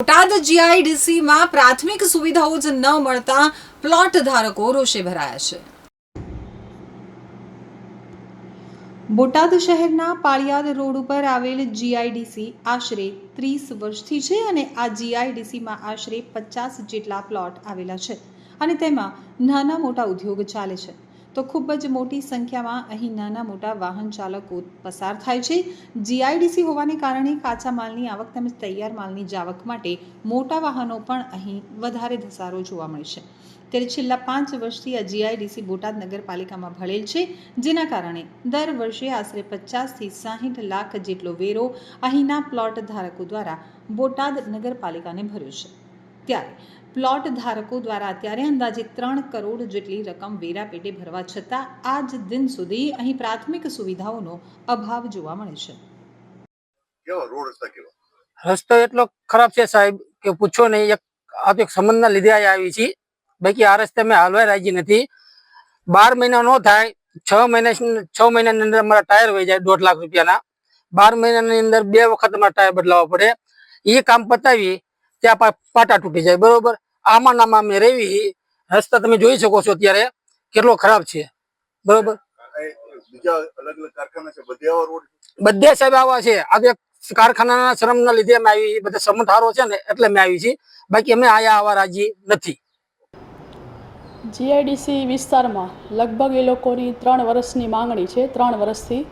બોટાદ જીઆઈડીસીમાં પ્રાથમિક સુવિધાઓ જ ન મળતા પ્લોટ ધારકો રોષે ભરાયા છે. બોટાદ શહેરના પાળિયાદ રોડ ઉપર આવેલ જીઆઈડીસી આશરે ત્રીસ વર્ષથી છે અને આ જીઆઈડીસીમાં આશરે પચાસ જેટલા પ્લોટ આવેલા છે અને તેમાં નાના મોટા ઉદ્યોગ ચાલે છે. તો ખૂબ જ મોટી સંખ્યામાં અહીં નાના મોટા વાહન ચાલકો પસાર થાય છે. જીઆઈડીસી હોવાને કારણે કાચા માલની આવક તેમજ તૈયાર માલની જાવક માટે મોટા વાહનો પણ અહીં વધારે ધસારો જોવા મળે છે. ત્યારે છેલ્લા પાંચ વર્ષથી આ જીઆઈડીસી બોટાદ નગરપાલિકામાં ભળેલ છે, જેના કારણે દર વર્ષે આશરે પચાસથી સાહીઠ લાખ જેટલો વેરો અહીંના પ્લોટ ધારકો દ્વારા બોટાદ નગરપાલિકાને ભર્યો છે. ત્યારે પ્લોટ ધારકો દ્વારા અત્યારે અંદાજે ત્રણ કરોડ જેટલી રકમ વેરા પેટે ભરવા છતાં આજ દિન સુધી અહીં પ્રાથમિક સુવિધાઓનો અભાવ જોવા મળે છે. રસ્તા કેવા? રસ્તો એટલો ખરાબ છે સાહેબ કે પૂછો નહીં એક આ તો એક સંબંધના લીધે આવી છીએ બાકી આ રસ્તે અમે હાલવાય રાજી નથી. બાર મહિના નો થાય છ મહિના છ મહિનાની અંદર અમારા ટાયર વહી જાય દોઢ લાખ રૂપિયાના. બાર મહિનાની અંદર બે વખત અમારા ટાયર બદલાવવા પડે. એ કામ પતાવી ત્યાં પાટા તૂટી જાય, બરોબર? આમાં નામાં અમે રેવી રસ્તા તમે જોઈ શકો છો અત્યારે કેટલો ખરાબ છે. બરોબર? બધે સાહેબ આવા છે. આજે કારખાનાના શ્રમના લીધે અમે આવી બધા સમથારો છે ને, એટલે અમે આવી છીએ. બાકી અમે આયા આવા રાજી નથી. જીઆઈડીસી વિસ્તારમાં લગભગ એ લોકોની ત્રણ વર્ષની માંગણી છે, ત્રણ વર્ષથી.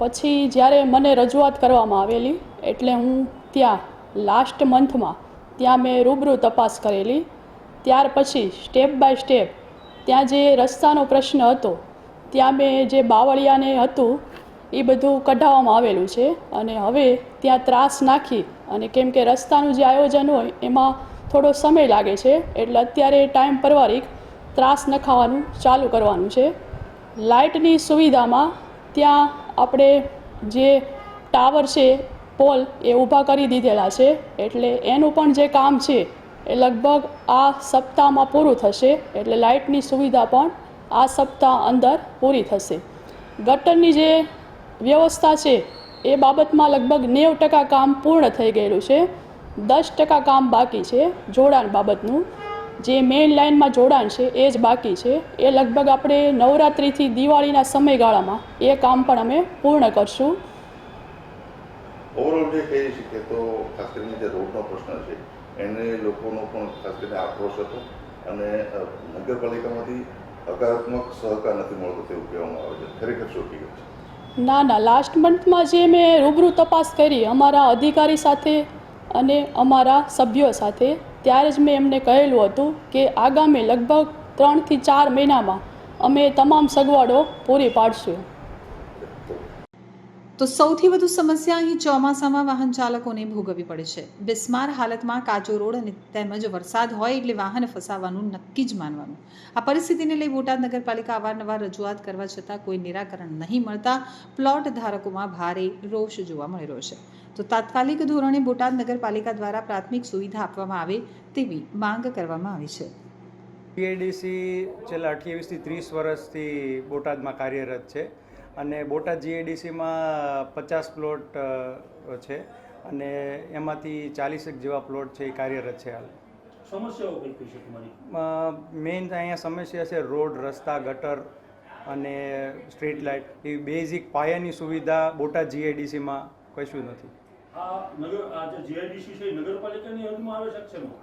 પછી જ્યારે મને રજૂઆત કરવામાં આવેલી, એટલે હું ત્યાં લાસ્ટ મંથમાં ત્યાં મેં રૂબરૂ તપાસ કરેલી. ત્યાર પછી સ્ટેપ બાય સ્ટેપ ત્યાં જે રસ્તાનો પ્રશ્ન હતો, ત્યાં મેં જે બાવળિયાને હતું, એ બધું કઢાવવામાં આવેલું છે અને હવે ત્યાં ત્રાસ નાખી અને કેમ કે રસ્તાનું જે આયોજન હોય, એમાં થોડો સમય લાગે છે, એટલે અત્યારે ટાઈમ પરવારીક ત્રાસ નખાવાનું ચાલુ કરવાનું છે. લાઇટની સુવિધામાં ત્યાં આપણે જે ટાવર છે પોલ એ ઊભા કરી દીધેલા છે, એટલે એનું પણ જે કામ છે એ લગભગ આ સપ્તાહમાં પૂરું થશે, એટલે લાઇટની સુવિધા પણ આ સપ્તાહ અંદર પૂરી થશે. ગટરની જે વ્યવસ્થા છે એ બાબતમાં લગભગ નેવ ટકા કામ પૂર્ણ થઈ ગયેલું છે, દસ ટકા કામ બાકી છે જોડાણ બાબતનું. જે મેઇન લાઇનમાં જોડાણ છે એ જ બાકી છે, એ લગભગ આપણે નવરાત્રિથી દિવાળીના સમયગાળામાં એ કામ પણ અમે પૂર્ણ કરશું. ઓવરઓલ જે કહી શકીએ તો ખાસ કરીને જે રોડનો પ્રશ્ન છે, એને લોકોનો પણ ખાસ કરીને આક્રોશ હતો અને નગરપાલિકામાંથી હકારાત્મક સહકાર નથી મળતો તેવું કહેવામાં આવે છે. ખરેખર શું હકીકત છે. ના ના લાસ્ટ મંથમાં જે મેં રૂબરૂ તપાસ કરી, અમારા અધિકારી સાથે અને અમારા સભ્યો સાથે, ત્યારે જ મેં એમને કહેલું હતું કે આગામી લગભગ ત્રણથી ચાર મહિનામાં અમે તમામ સગવડો પૂરી પાડશું. તો સૌથી વધુ સમસ્યા અહીં ચોમાસામાં વાહન ચાલકોને ભોગવવી પડે છે. બિસ્માર હાલતમાં કાચો રોડ અને તેમજ વરસાદ હોય એટલે વાહન ફસાવાનું નક્કી જ માનવાનું. આ પરિસ્થિતિને લઈ બોટાદ નગરપાલિકા અવારનવાર રજૂઆત કરવા છતાં કોઈ નિરાકરણ નહીં મળતા પ્લોટ ધારકોમાં ભારે રોષ જોવા મળી રહ્યો છે. તો તાત્કાલિક ધોરણે બોટાદ નગરપાલિકા દ્વારા પ્રાથમિક સુવિધા આપવામાં આવે તેવી માંગ કરવામાં આવી છે. પીએડીસી છેલ્લા અઠ્યાવીસથી ત્રીસ વર્ષથી બોટાદમાં કાર્યરત છે. અને બોટાદ જીએડીસીમાં પચાસ પ્લોટ છે અને એમાંથી ચાલીસેક જેવા પ્લોટ છે એ કાર્યરત છે હાલ. સમસ્યાઓ કઈ કઈ છે તમારી? મેઇન અહીંયા સમસ્યા છે રોડ રસ્તા ગટર અને સ્ટ્રીટ લાઇટ એવી બેઝિક પાયાની સુવિધા બોટાદ જીઆઈડીસીમાં કશું નથી.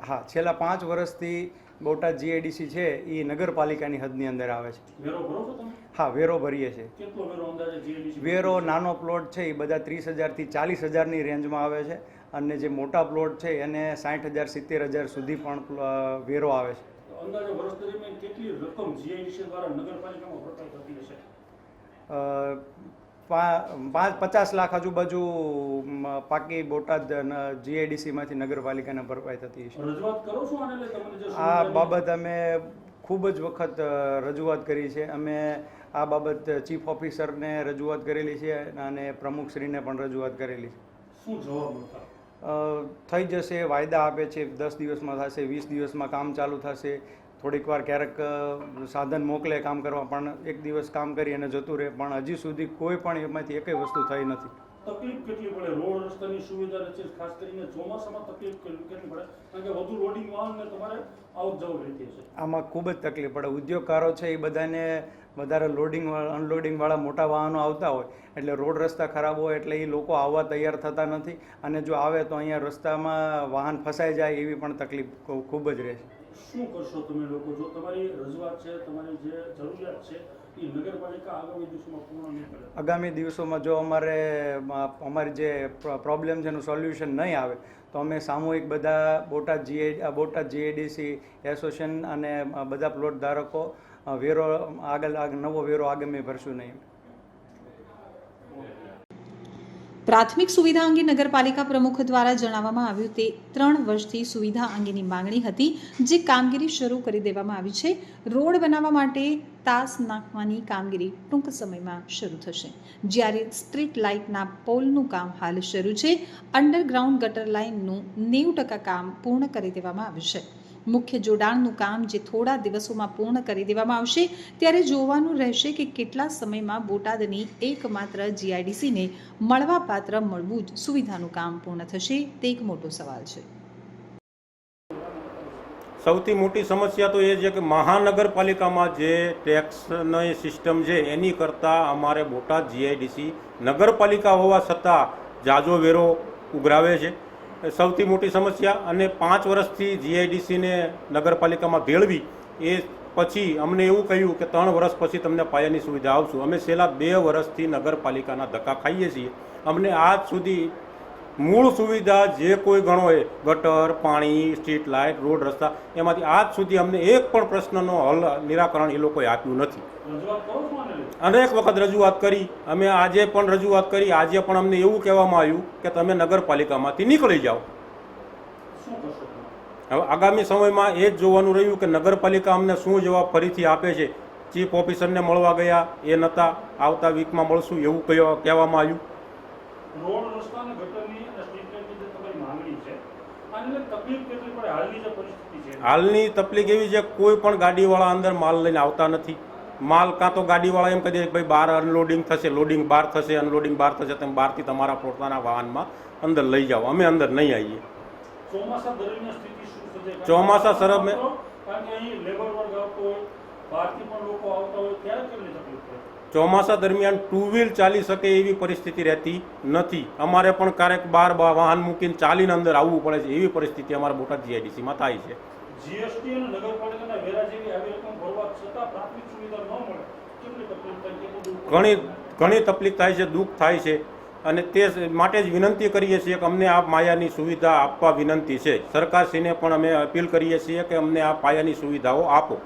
હા છેલ્લા પાંચ વર્ષથી બોટાદ જીઆઈડીસી છે એ નગરપાલિકાની હદની અંદર આવે છે. હા વેરો ભરીએ છીએ. વેરો નાનો પ્લોટ છે એ બધા ત્રીસ હજારથી ચાલીસ હજારની રેન્જમાં આવે છે. અને જે મોટા પ્લોટ છે એને સાઠ હજાર સિત્તેર હજાર સુધી પણ વેરો આવે છે. અંદાજે વર્ષ દરમિયાન કેટલી રકમ જીઆઈડીસી દ્વારા નગરપાલિકામાં થતી હશે? પાંચ પચાસ લાખ આજુબાજુ પાકી બોટાદ જીઆઈડીસીમાંથી નગરપાલિકાને ભરપાઈ થતી છે. આ બાબત અમે ખૂબ જ વખત રજૂઆત કરી છે. અમે આ બાબત ચીફ ઓફિસરને રજૂઆત કરેલી છે અને પ્રમુખશ્રીને પણ રજૂઆત કરેલી છે. શું જવાબ થઈ જશે વાયદા આપે છે દસ દિવસમાં થશે વીસ દિવસમાં કામ ચાલુ થશે. થોડીક વાર ક્યારેક સાધન મોકલે કામ કરવા પણ એક દિવસ કામ કરી અને જતું રહે પણ હજી સુધી કોઈ પણ એમાંથી એકય વસ્તુ થઈ નથી. તકલીફ કેટલી પડે? રોડ રસ્તાની સુવિધા છે ખાસ કરીને ચોમાસામાં તકલીફ કેટલી પડે? કારણ કે વધુ લોડિંગ વાહનને તમારે આવક જવું રહેતી હશે. આમાં ખૂબ જ તકલીફ પડે. ઉદ્યોગકારો છે એ બધાને વધારે લોડિંગ અનલોડિંગ વાળા મોટા વાહનો આવતા હોય એટલે રોડ રસ્તા ખરાબ હોય એટલે એ લોકો આવવા તૈયાર થતા નથી. અને જો આવે તો અહીંયા રસ્તામાં વાહન ફસાઈ જાય એવી પણ તકલીફ ખૂબ જ રહે છે શું કરશો તમે લોકો? જો તમારી રજૂઆત છે, તમારી જે જરૂરિયાત છે આગામી દિવસોમાં જો અમારે, અમારી જે પ્રોબ્લેમ છે એનું સોલ્યુશન નહીં આવે, તો અમે સામૂહિક બધા બોટાદ જીએ બોટાદ જીએડીસી એસોસિએશન અને બધા પ્લોટ ધારકો વેરો, આગળ આગળ, નવો વેરો આગામી ભરશું નહીં. પ્રાથમિક સુવિધા અંગે નગરપાલિકા પ્રમુખ દ્વારા જણાવવામાં આવ્યું તે ત્રણ વર્ષથી સુવિધા અંગેની માંગણી હતી, જે કામગીરી શરૂ કરી દેવામાં આવી છે. રોડ બનાવવા માટે તાસ નાખવાની કામગીરી ટૂંક સમયમાં શરૂ થશે. જ્યારે સ્ટ્રીટ લાઇટના પોલનું કામ હાલ શરૂ છે, અંડરગ્રાઉન્ડ ગટર લાઇનનું નેવું ટકા કામ પૂર્ણ કરી દેવામાં આવ્યું છે. મુખ્ય જોડાણનું કામ જે થોડા દિવસોમાં પૂર્ણ કરી દેવામાં આવશે. ત્યારે જોવાનું રહેશે કે કેટલા સમયમાં બોટાદની એકમાત્ર જીઆઈડીસીને મળવાપાત્ર મળવું જ સુવિધાનું કામ પૂર્ણ થશે. તે એક મોટો સવાલ છે. સૌથી મોટી સમસ્યા તો એ છે કે મહાનગરપાલિકામાં જે ટેક્સની સિસ્ટમ છે, એની કરતાં અમારે બોટાદ જીઆઈડીસી નગરપાલિકા હોવા છતાં જાજો વેરો ઉઘરાવે છે. સૌથી મોટી સમસ્યા અને પાંચ વર્ષથી જીઆઈડીસીને નગરપાલિકામાં ભેળવી, એ પછી અમને એવું કહ્યું કે ત્રણ વર્ષ પછી તમને પાયાની સુવિધા આવશું અમે છેલ્લા બે વર્ષથી નગરપાલિકાના ધક્કા ખાઈએ છીએ. અમને આજ સુધી મૂળ સુવિધા જે કોઈ ગણો હોય ગટર પાણી સ્ટ્રીટ લાઇટ રોડ રસ્તા એમાંથી આજ સુધી અમને એક પણ પ્રશ્નનો હલ નિરાકરણ એ લોકોએ આપ્યું નથી? અનેક વખત રજૂઆત કરી અમે આજે પણ રજૂઆત કરી આજે પણ અમને એવું કહેવામાં આવ્યું કે તમે નગરપાલિકામાંથી નીકળી જાઓ. હવે આગામી સમયમાં એ જ જોવાનું રહ્યું કે નગરપાલિકા અમને શું જવાબ ફરીથી આપે છે. ચીફ ઓફિસરને મળવા ગયા એ નહોતા આવતા વીકમાં મળશું એવું કહેવા- કહેવામાં આવ્યું. રોડ રસ્તા અને ગટરની અને સ્ટ્રીટ લાઇટની જે તમારી માંગણી છે હાલની તકલીફ એવી છે કોઈ પણ ગાડીવાળા અંદર માલ લઈને આવતા નથી. માલ કાં તો ગાડીવાળા એમ કહી દે કે ભાઈ બહાર અનલોડિંગ થશે લોડિંગ બહાર થશે અનલોડિંગ બહાર થશે તમે બહારથી તમારા પોતાના વાહનમાં અંદર લઈ જાઓ. અમે અંદર નહીં આવીએ. ચોમાસા સરફ કે ચોમાસા દરમિયાન ટુ વ્હીલ ચાલી શકે એવી પરિસ્થિતિ રહેતી નથી. અમારે પણ ક્યારેક બહાર વાહન મૂકીને ચાલીને અંદર આવવું પડે છે. એવી પરિસ્થિતિ અમારા બોટાદ જીઆઈડીસીમાં થાય છે. જીએસટી અને નગરપાલિકાના વેરા જેવી આવી રકમ ભરવા છતાં પ્રાથમિક સુવિધા ન મળે. કેટલી તકલીફ થાય કેટલું દુઃખ પડે? ઘણી ઘણી તકલીફ થાય છે દુઃખ થાય છે. અને તે માટે જ વિનંતી કરીએ છીએ કે અમને આ માયાની સુવિધા આપવા વિનંતી છે. સરકારશ્રીને પણ અમે અપીલ કરીએ છીએ કે અમને આ પાયાની સુવિધાઓ આપો.